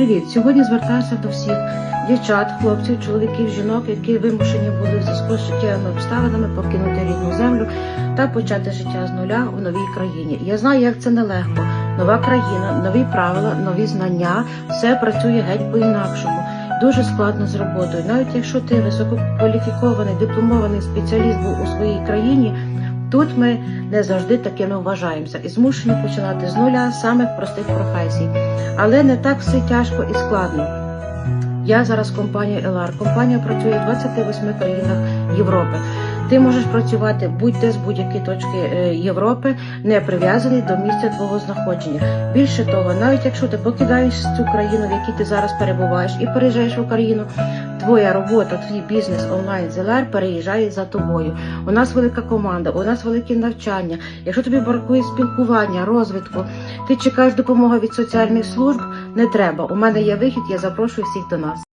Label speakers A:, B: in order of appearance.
A: Привіт! Сьогодні звертаюся до всіх дівчат, хлопців, чоловіків, жінок, які вимушені були в зв'язку з життєвими обставинами покинути рідну землю та почати життя з нуля у новій країні. Я знаю, як це нелегко. Нова країна, нові правила, нові знання, все працює геть по-інакшому. Дуже складно з роботою. Навіть якщо ти висококваліфікований, дипломований спеціаліст був у своїй країні. Тут ми не завжди такими вважаємося і змушені починати з нуля самих простих професій. Але не так все тяжко і складно. Я зараз компанія Елар. Компанія працює в 28 країнах Європи. Ти можеш працювати будь-де з будь-якої точки е, Європи, не прив'язаний до місця твого знаходження. Більше того, навіть якщо ти покидаєш цю країну, в якій ти зараз перебуваєш, і переїжджаєш в Україну, твоя робота, твій бізнес онлайн з переїжджає за тобою. У нас велика команда, у нас велике навчання. Якщо тобі бракує спілкування, розвитку, ти чекаєш допомоги від соціальних служб, не треба. У мене є вихід, я запрошую всіх до нас.